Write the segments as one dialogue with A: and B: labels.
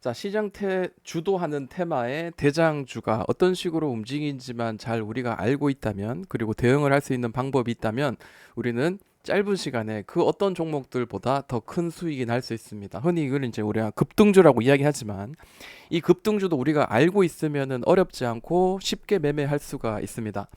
A: 자, 시장 태, 주도하는 테마의 대장주가 어떤 식으로 움직이는지만 잘 우리가 알고 있다면, 그리고 대응을 할 수 있는 방법이 있다면, 우리는 짧은 시간에 그 어떤 종목들보다 더 큰 수익이 날 수 있습니다. 흔히 이걸 이제 우리가 급등주라고 이야기하지만, 이 급등주도 우리가 알고 있으면은 어렵지 않고 쉽게 매매할 수가 있습니다.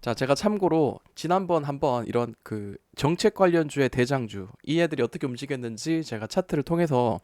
A: 자, 제가 참고로 지난번 한번 이런 그 정책 관련주의 대장주, 이 애들이 어떻게 움직였는지 제가 차트를 통해서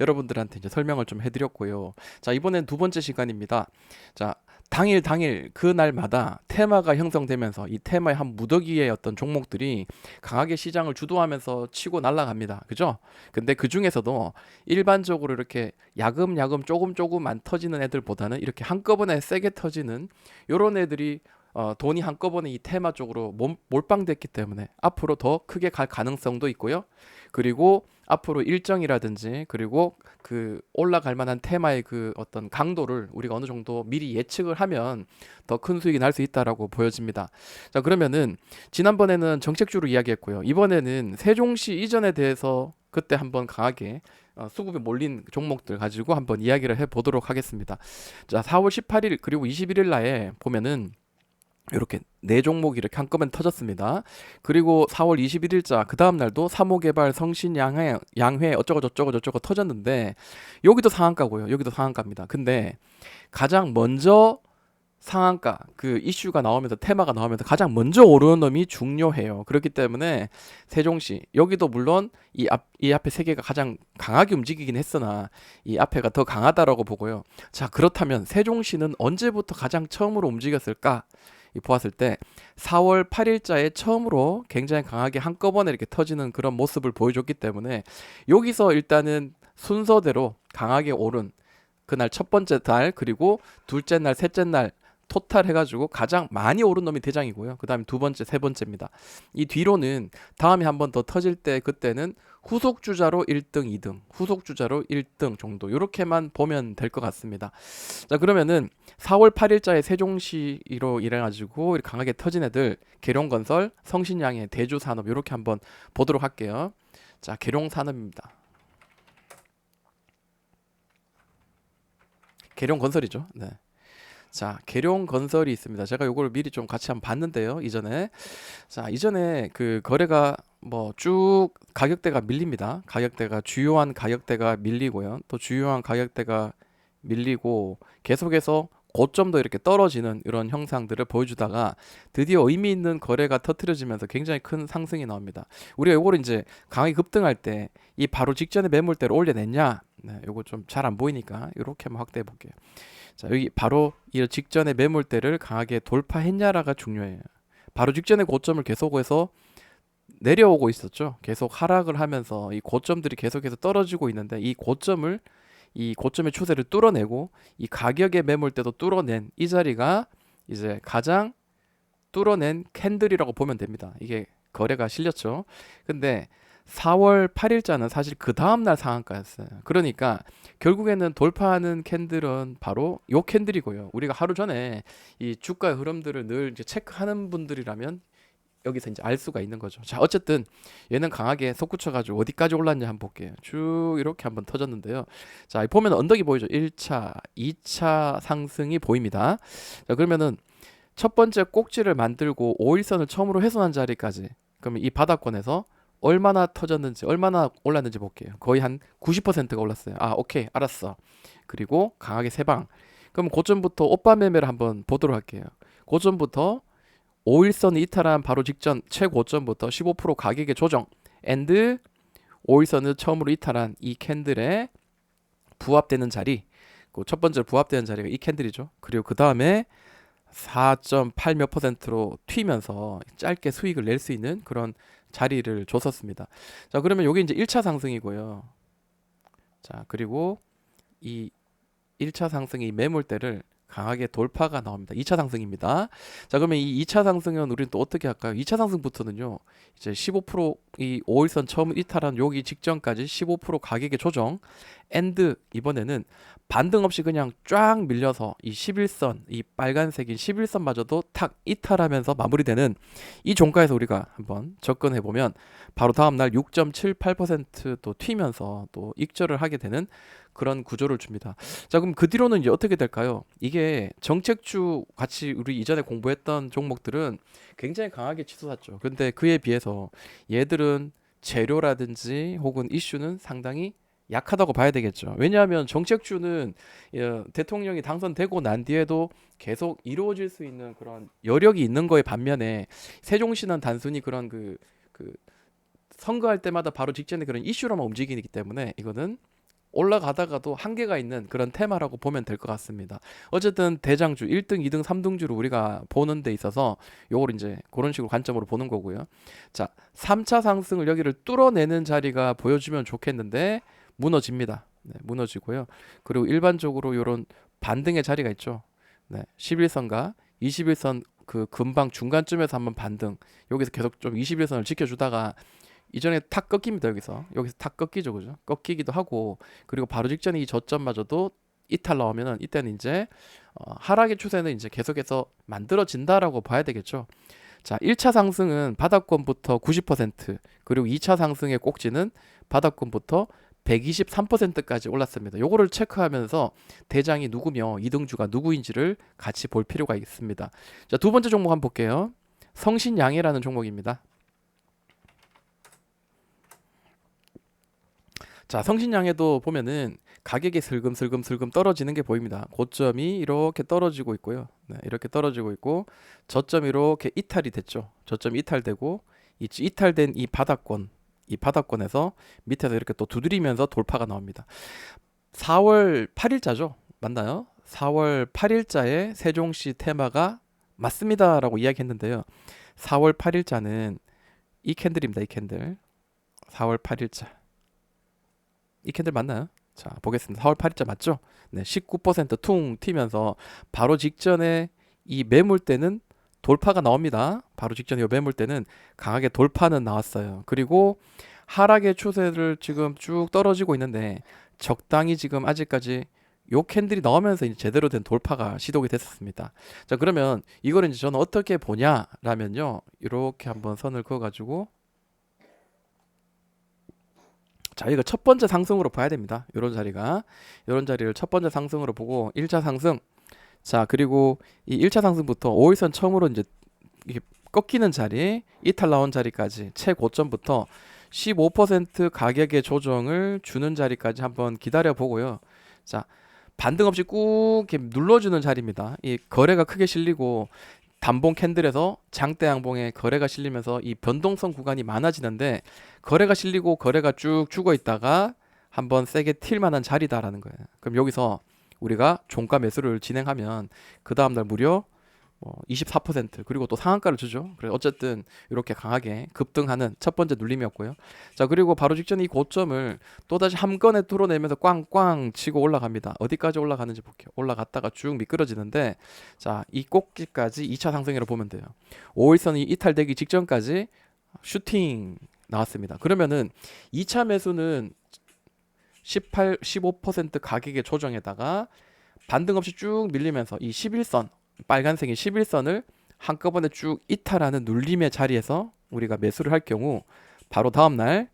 A: 여러분들한테 이제 설명을 좀 해드렸고요. 자, 이번엔 두 번째 시간입니다. 자, 당일 당일 그 날마다 테마가 형성되면서 이 테마의 한 무더기의 어떤 종목들이 강하게 시장을 주도하면서 치고 날아갑니다. 그죠? 근데 그 중에서도 일반적으로 이렇게 야금야금 조금 조금 안 터지는 애들보다는 이렇게 한꺼번에 세게 터지는 요런 애들이 어, 돈이 한꺼번에 이 테마 쪽으로 몸, 몰빵됐기 때문에 앞으로 더 크게 갈 가능성도 있고요. 그리고 앞으로 일정이라든지 그리고 그 올라갈 만한 테마의 그 어떤 강도를 우리가 어느 정도 미리 예측을 하면 더 큰 수익이 날 수 있다라고 보여집니다. 자, 그러면은 지난번에는 정책주로 이야기했고요. 이번에는 세종시 이전에 대해서 그때 한번 강하게 어, 수급이 몰린 종목들 가지고 한번 이야기를 해 보도록 하겠습니다. 자, 4월 18일 그리고 21일 날에 보면은 이렇게 네 종목이 이렇게 한꺼번에 터졌습니다. 그리고 4월 21일자 그 다음 날도 사모개발 성신 양회 양회 어쩌고 저쩌고 저쩌고 터졌는데 여기도 상한가고요. 여기도 상한가입니다. 근데 가장 먼저 상한가 그 이슈가 나오면서 테마가 나오면서 가장 먼저 오르는 놈이 중요해요. 그렇기 때문에 세종시 여기도 물론 이 앞 이 앞에 세 개가 가장 강하게 움직이긴 했으나 이 앞에가 더 강하다라고 보고요. 자 그렇다면 세종시는 언제부터 가장 처음으로 움직였을까? 이 보았을 때 4월 8일자에 처음으로 굉장히 강하게 한꺼번에 이렇게 터지는 그런 모습을 보여줬기 때문에 여기서 일단은 순서대로 강하게 오른 그날 첫 번째 달 그리고 둘째 날 셋째 날 토탈 해가지고 가장 많이 오른 놈이 대장이고요. 그 다음에 두 번째, 세 번째입니다. 이 뒤로는 다음에 한 번 더 터질 때 그때는 후속 주자로 1등, 2등, 후속 주자로 1등 정도 이렇게만 보면 될 것 같습니다. 자 그러면은 4월 8일자에 세종시로 이렇게 강하게 터진 애들 계룡건설, 성신양의 대주산업 이렇게 한번 보도록 할게요. 자 계룡산업입니다. 계룡건설이죠. 네. 자, 계룡 건설이 있습니다. 제가 요거를 미리 좀 같이 한번 봤는데요. 이전에. 자, 이전에 그 거래가 뭐 쭉 가격대가 밀립니다. 가격대가 주요한 가격대가 밀리고요. 또 주요한 가격대가 밀리고 계속해서 고점도 이렇게 떨어지는 이런 형상들을 보여주다가 드디어 의미 있는 거래가 터트려지면서 굉장히 큰 상승이 나옵니다. 우리가 요거를 이제 강하게 급등할 때 이 바로 직전에 매물대를 올려냈냐? 네, 요거 좀 잘 안 보이니까 이렇게 한번 확대해 볼게요. 자, 여기 바로 이 직전에 매물대를 강하게 돌파했냐라가 중요해요. 바로 직전에 고점을 계속해서 내려오고 있었죠. 계속 하락을 하면서 이 고점들이 계속해서 떨어지고 있는데 이 고점을 이 고점의 추세를 뚫어내고 이 가격의 매물대도 뚫어낸 이 자리가 이제 가장 뚫어낸 캔들이라고 보면 됩니다. 이게 거래가 실렸죠. 근데 4월 8일자는 사실 그 다음날 상한가였어요. 그러니까 결국에는 돌파하는 캔들은 바로 요 캔들이고요. 우리가 하루 전에 이 주가의 흐름들을 늘 체크하는 분들이라면 여기서 이제 알 수가 있는 거죠. 자, 어쨌든 얘는 강하게 솟구쳐가지고 어디까지 올랐냐 한번 볼게요. 쭉 이렇게 한번 터졌는데요. 자, 보면 언덕이 보이죠. 1차, 2차 상승이 보입니다. 자, 그러면은 첫 번째 꼭지를 만들고 5일선을 처음으로 훼손한 자리까지 그러면 이 바닥권에서 얼마나 터졌는지 얼마나 올랐는지 볼게요. 거의 한 90%가 올랐어요. 아 오케이 알았어. 그리고 강하게 세 방. 그럼 고점부터 오빠 매매를 한번 보도록 할게요. 고점부터 5일선 이탈한 바로 직전 최고점부터 15% 가격의 조정. 앤드 5일선을 처음으로 이탈한 이 캔들에 부합되는 자리. 그 첫 번째 부합되는 자리가 이 캔들이죠. 그리고 그 다음에 4.8 몇 퍼센트로 튀면서 짧게 수익을 낼 수 있는 그런 자리를 줬었습니다. 자, 그러면 여기 이제 1차 상승이고요. 자, 그리고 이 1차 상승이 매물대를 강하게 돌파가 나옵니다. 2차 상승입니다. 자, 그러면 이 2차 상승은 우리는 또 어떻게 할까요? 2차 상승부터는요. 이제 15%이 5일선 처음 이탈한 여기 직전까지 15% 가격의 조정 엔드 이번에는 반등 없이 그냥 쫙 밀려서 이 11선 이 빨간색인 11선마저도 탁 이탈하면서 마무리되는 이 종가에서 우리가 한번 접근해 보면 바로 다음 날 6.78%또 튀면서 또 익절을 하게 되는 그런 구조를 줍니다. 자, 그럼 그 뒤로는 이제 어떻게 될까요? 이게 정책주 같이 우리 이전에 공부했던 종목들은 굉장히 강하게 치솟았죠. 근데 그에 비해서 얘들은 재료라든지 혹은 이슈는 상당히 약하다고 봐야 되겠죠. 왜냐하면 정책주는 예, 대통령이 당선되고 난 뒤에도 계속 이루어질 수 있는 그런 여력이 있는 거에 반면에 세종시는 단순히 그런 그, 그 선거할 때마다 바로 직전에 그런 이슈로만 움직이기 때문에 이거는 올라가다가도 한계가 있는 그런 테마라고 보면 될 것 같습니다. 어쨌든 대장주 1등, 2등, 3등주를 우리가 보는 데 있어서 요걸 이제 그런 식으로 관점으로 보는 거고요. 자, 3차 상승을 여기를 뚫어내는 자리가 보여주면 좋겠는데 무너집니다. 네, 무너지고요. 그리고 일반적으로 요런 반등의 자리가 있죠. 네, 11선과 21선 그 금방 중간쯤에서 한번 반등. 여기서 계속 좀 21선을 지켜주다가 이전에 탁 꺾입니다 여기서 여기서 탁 꺾이죠 그죠 꺾이기도 하고 그리고 바로 직전에 이 저점마저도 이탈 나오면은 이때는 이제 어, 하락의 추세는 이제 계속해서 만들어진다라고 봐야 되겠죠 자 1차 상승은 바닥권부터 90% 그리고 2차 상승의 꼭지는 바닥권부터 123%까지 올랐습니다. 요거를 체크하면서 대장이 누구며 이등주가 누구인지를 같이 볼 필요가 있습니다. 자, 두 번째 종목 한번 볼게요. 성신양해라는 종목입니다. 자, 성신양에도 보면은 가격이 슬금슬금슬금 떨어지는 게 보입니다. 고점이 이렇게 떨어지고 있고요. 네, 이렇게 떨어지고 있고 저점이 이렇게 이탈이 됐죠. 저점이 이탈되고 이 이탈된 이 바닥권 이 바닥권에서 밑에서 이렇게 또 두드리면서 돌파가 나옵니다. 4월 8일자죠. 맞나요? 4월 8일자에 세종시 테마가 맞습니다라고 이야기했는데요. 4월 8일자는 이 캔들입니다. 이 캔들. 4월 8일자. 이 캔들 맞나요? 자, 보겠습니다. 4월 8일자 맞죠? 네, 19%퉁 튀면서 바로 직전에 이 매물대는 돌파가 나옵니다. 바로 직전에 이 매물대는 강하게 돌파는 나왔어요. 그리고 하락의 추세를 지금 쭉 떨어지고 있는데 적당히 지금 아직까지 요 캔들이 나오면서 이제 제대로 된 돌파가 시도가 됐었습니다. 자 그러면 이거를 이제 저는 어떻게 보냐라면요 이렇게 한번 선을 그어가지고 자 이거 첫 번째 상승으로 봐야 됩니다. 이런 자리가 이런 자리를 첫 번째 상승으로 보고 1차 상승 자, 그리고 이 1차 상승부터 5일선 처음으로 이제 꺾이는 자리, 이탈 나온 자리까지 최고점부터 15% 가격의 조정을 주는 자리까지 한번 기다려 보고요. 자, 반등 없이 꾹 이렇게 눌러주는 자리입니다. 이 거래가 크게 실리고 단봉 캔들에서 장대 양봉에 거래가 실리면서 이 변동성 구간이 많아지는데 거래가 실리고 거래가 쭉 죽어 있다가 한번 세게 튈 만한 자리다라는 거예요. 그럼 여기서 우리가 종가 매수를 진행하면 그 다음 날 무려 뭐24% 그리고 또 상한가를 주죠. 그래서 어쨌든 이렇게 강하게 급등하는 첫 번째 눌림이었고요. 자 그리고 바로 직전에 이 고점을 또 다시 한 건에 뚫어내면서 꽝꽝 치고 올라갑니다. 어디까지 올라가는지 볼게요. 올라갔다가 쭉 미끄러지는데 자 이 꼭지까지 2차 상승이라고 보면 돼요. 5일선이 이탈되기 직전까지 슈팅 나왔습니다. 그러면은 2차 매수는 18, 15% 가격의 조정에다가 반등 없이 쭉 밀리면서 이 11선 빨간색의 11선을 한꺼번에 쭉 이탈하는 눌림의 자리에서 우리가 매수를 할 경우 바로 다음 날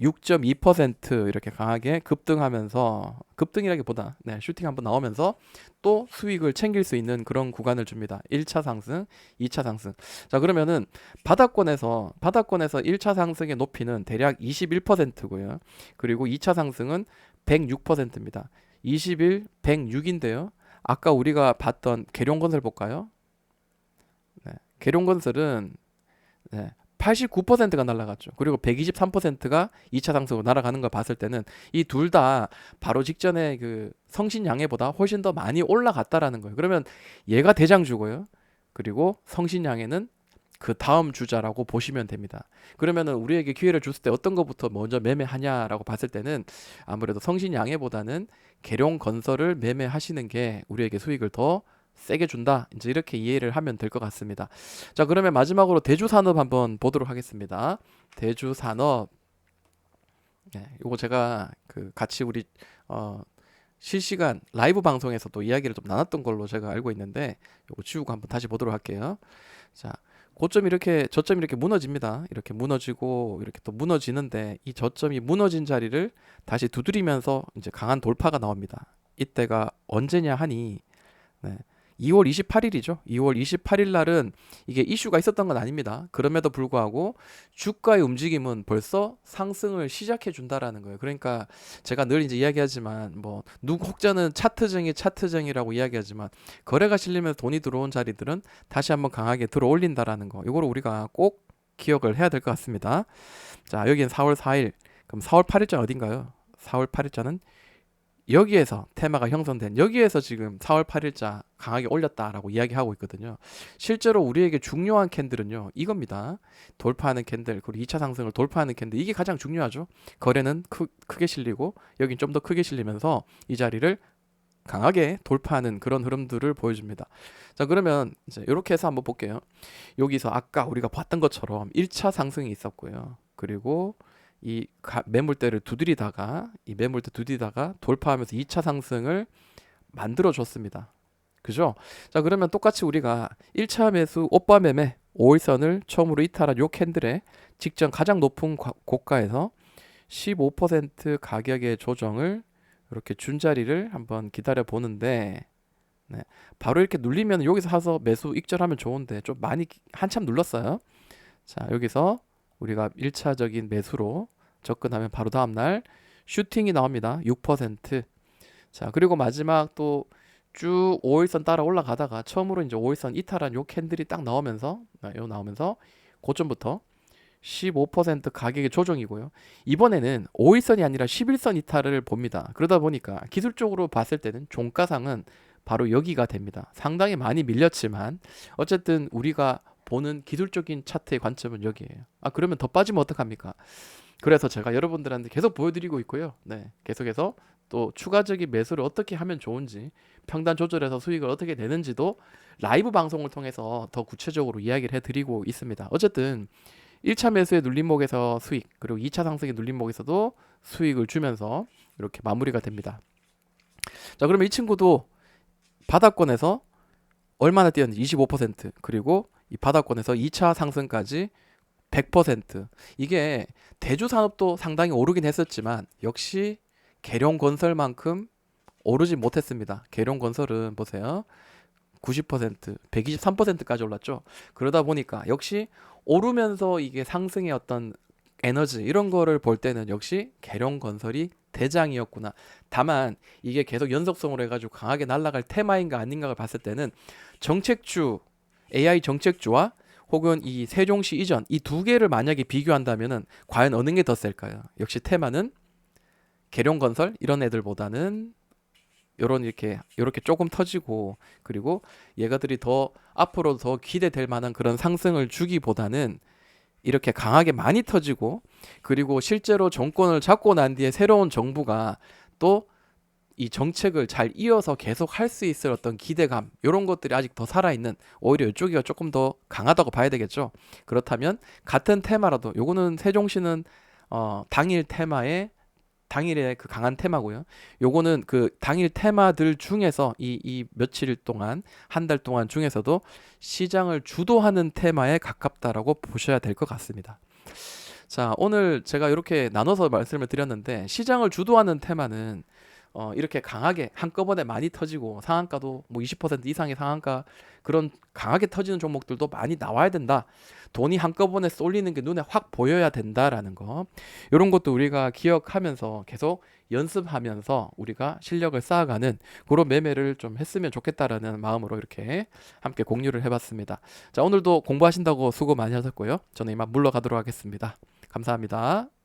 A: 6.2% 이렇게 강하게 급등하면서 급등이라기보다 네, 슈팅 한번 나오면서 또 수익을 챙길 수 있는 그런 구간을 줍니다. 1차 상승, 2차 상승. 자, 그러면은 바닥권에서 바닥권에서 1차 상승의 높이는 대략 21%고요. 그리고 2차 상승은 106%입니다. 21, 106인데요. 아까 우리가 봤던 계룡건설 볼까요? 네, 계룡건설은 네, 89%가 날아갔죠. 그리고 123%가 2차 상승으로 날아가는 걸 봤을 때는 이 둘 다 바로 직전에 그 성신양해보다 훨씬 더 많이 올라갔다라는 거예요. 그러면 얘가 대장주고요. 그리고 성신양해는 그 다음 주자라고 보시면 됩니다. 그러면은 우리에게 기회를 줬을 때 어떤 것부터 먼저 매매하냐라고 봤을 때는 아무래도 성신 양해보다는 계룡 건설을 매매하시는 게 우리에게 수익을 더 세게 준다. 이제 이렇게 이해를 하면 될 것 같습니다. 자, 그러면 마지막으로 대주 산업 한번 보도록 하겠습니다. 대주 산업. 네, 요거 제가 그 같이 우리 어, 실시간 라이브 방송에서도 이야기를 좀 나눴던 걸로 제가 알고 있는데 요거 지우고 한번 다시 보도록 할게요. 자, 고점이 이렇게 저점이 이렇게 무너집니다. 이렇게 무너지고 이렇게 또 무너지는데 이 저점이 무너진 자리를 다시 두드리면서 이제 강한 돌파가 나옵니다. 이때가 언제냐 하니 네. 2월 28일이죠. 2월 28일 날은 이게 이슈가 있었던 건 아닙니다. 그럼에도 불구하고 주가의 움직임은 벌써 상승을 시작해 준다라는 거예요. 그러니까 제가 늘 이제 이야기하지만 뭐 누구 혹자는 차트쟁이 차트쟁이라고 이야기하지만 거래가 실리면서 돈이 들어온 자리들은 다시 한번 강하게 들어올린다라는 거. 이거를 우리가 꼭 기억을 해야 될 것 같습니다. 자, 여기는 4월 4일. 그럼 4월 8일자 어딘가요? 4월 8일자는 여기에서 테마가 형성된 여기에서 지금 4월 8일자 강하게 올렸다라고 이야기하고 있거든요. 실제로 우리에게 중요한 캔들은요. 이겁니다. 돌파하는 캔들 그리고 2차 상승을 돌파하는 캔들 이게 가장 중요하죠. 거래는 크, 크게 실리고 여긴 좀 더 크게 실리면서 이 자리를 강하게 돌파하는 그런 흐름들을 보여줍니다. 자 그러면 이제 이렇게 해서 한번 볼게요. 여기서 아까 우리가 봤던 것처럼 1차 상승이 있었고요. 그리고 이 가, 매물대를 두드리다가 이 매물대 두드리다가 돌파하면서 2차 상승을 만들어 줬습니다. 그죠? 자, 그러면 똑같이 우리가 1차 매수 오빠 매매 5일선을 처음으로 이탈한 요 캔들의 직전 가장 높은 과- 고가에서 15% 가격의 조정을 이렇게 준 자리를 한번 기다려 보는데 네, 바로 이렇게 눌리면 여기서 사서 매수 익절하면 좋은데 좀 많이 기- 한참 눌렀어요. 자, 여기서 우리가 1차적인 매수로 접근하면 바로 다음 날 슈팅이 나옵니다. 6%. 자, 그리고 마지막 또 쭉 5일선 따라 올라가다가 처음으로 이제 5일선 이탈한 요 캔들이 딱 나오면서 아, 요 나오면서 고점부터 15% 가격의 조정이고요. 이번에는 5일선이 아니라 11선 이탈을 봅니다. 그러다 보니까 기술적으로 봤을 때는 종가상은 바로 여기가 됩니다. 상당히 많이 밀렸지만 어쨌든 우리가 보는 기술적인 차트의 관점은 여기에요. 아 그러면 더 빠지면 어떡합니까? 그래서 제가 여러분들한테 계속 보여드리고 있고요. 네, 계속해서 또 추가적인 매수를 어떻게 하면 좋은지 평단 조절해서 수익을 어떻게 내는지도 라이브 방송을 통해서 더 구체적으로 이야기를 해드리고 있습니다. 어쨌든 1차 매수의 눌림목에서 수익 그리고 2차 상승의 눌림목에서도 수익을 주면서 이렇게 마무리가 됩니다. 자 그러면 이 친구도 바닥권에서 얼마나 뛰었는지 25% 그리고 이 바닥권에서 2차 상승까지 100% 이게 대주 산업도 상당히 오르긴 했었지만 역시 계룡 건설만큼 오르지 못했습니다. 계룡 건설은 보세요. 90%, 123%까지 올랐죠. 그러다 보니까 역시 오르면서 이게 상승의 어떤 에너지 이런 거를 볼 때는 역시 계룡 건설이 대장이었구나. 다만 이게 계속 연속성으로 해가지고 강하게 날아갈 테마인가 아닌가를 봤을 때는 정책주 AI 정책주와 혹은 이 세종시 이전 이 두 개를 만약에 비교한다면은 과연 어느 게 더 셀까요? 역시 테마는 계룡건설 이런 애들보다는 요런 이렇게 요렇게 조금 터지고 그리고 얘가들이 더 앞으로 더 기대될 만한 그런 상승을 주기보다는 이렇게 강하게 많이 터지고 그리고 실제로 정권을 잡고 난 뒤에 새로운 정부가 또 이 정책을 잘 이어서 계속 할 수 있을 어떤 기대감 이런 것들이 아직 더 살아있는 오히려 이쪽이 조금 더 강하다고 봐야 되겠죠. 그렇다면 같은 테마라도 요거는 세종시는 어, 당일 테마의 당일의 그 강한 테마고요. 요거는 그 당일 테마들 중에서 이, 이 며칠 동안 한 달 동안 중에서도 시장을 주도하는 테마에 가깝다라고 보셔야 될 것 같습니다. 자, 오늘 제가 이렇게 나눠서 말씀을 드렸는데 시장을 주도하는 테마는 어, 이렇게 강하게 한꺼번에 많이 터지고 상한가도 뭐 20% 이상의 상한가 그런 강하게 터지는 종목들도 많이 나와야 된다. 돈이 한꺼번에 쏠리는 게 눈에 확 보여야 된다라는 거. 이런 것도 우리가 기억하면서 계속 연습하면서 우리가 실력을 쌓아가는 그런 매매를 좀 했으면 좋겠다라는 마음으로 이렇게 함께 공유를 해봤습니다. 자, 오늘도 공부하신다고 수고 많이 하셨고요. 저는 이만 물러가도록 하겠습니다. 감사합니다.